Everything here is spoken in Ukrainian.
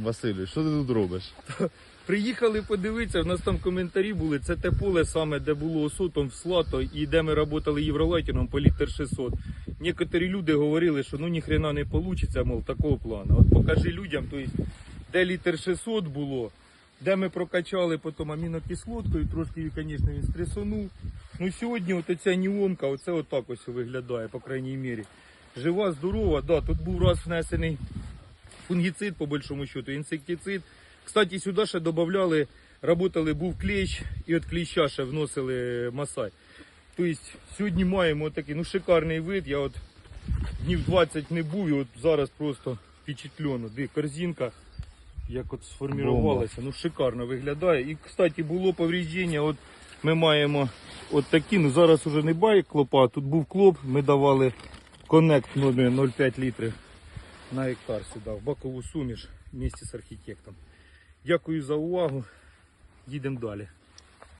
Василю, що ти тут робиш? Приїхали подивитися, в нас там коментарі були. Це те поле саме, де було осотом в Слато і де ми працювали євролайтіном по літр 600. Некоторі люди говорили, що ну ніхрена не вийде, мов, такого плану. От покажи людям, то есть, де літр 600 було, де ми прокачали потім амінокислоткою, трошки її, звісно, він стресонув. Ну сьогодні от ця ніомка, оце отак ось виглядає, по крайній мірі. Жива, здорова, да, тут був раз внесений фунгіцид, по большому счету, інсектицид. Кстати, сюди ще додавали, работали, був клещ, і от кліща ще вносили масай. Тобто сьогодні маємо такий ну, шикарний вид. Я от днів 20 не був, і от зараз просто впечатлено. Де корзинка, як от сформувалася, ну шикарно виглядає. І, кстати, було повреждення. От ми маємо от такі, ну зараз уже не байк клопа, тут був клоп, ми давали коннект 0,5 літрів на гектар сюди, в бакову суміш вместе з архітектом. Дякую за увагу. Їдемо далі.